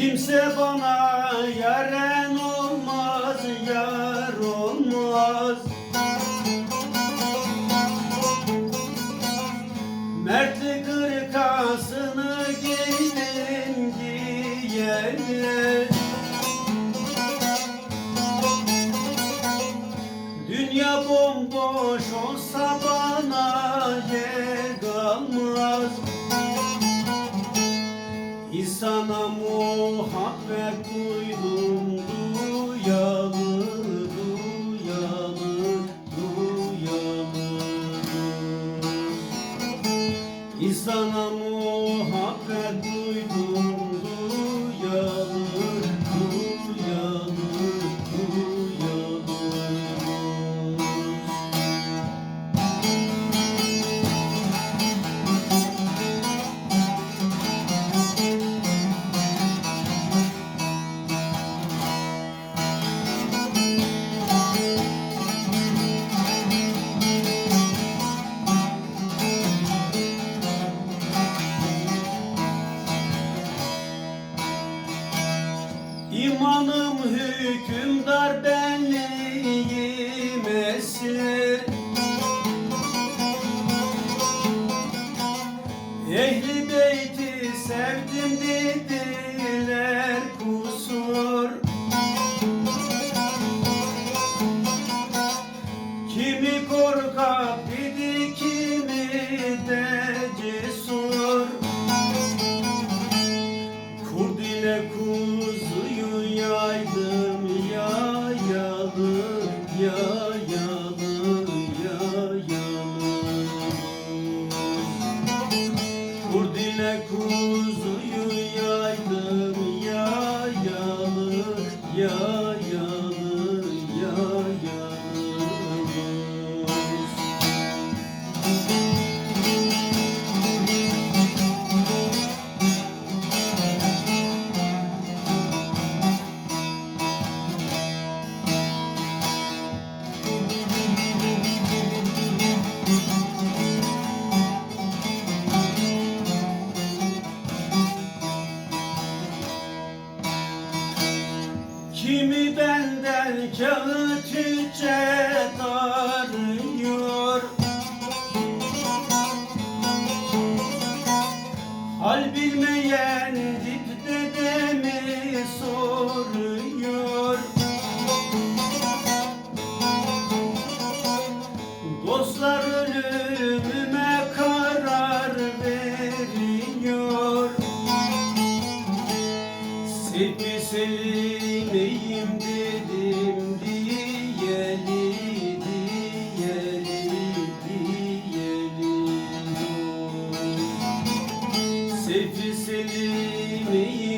Kimse bana duydum duyalı duyalı duyalı. İnsana muhabbet duydum İmanım hükümdar benliğim esir. Ehli beyti sevdim dediler kusur. Kimi korkak dedi kimi de kuzuyu ya kağıt hüccet arıyor Hal bilmeyen dip dedemi soruyor. Dostlar ölümüme karar veriyor. Sevmeyim Sevgi sevmeyim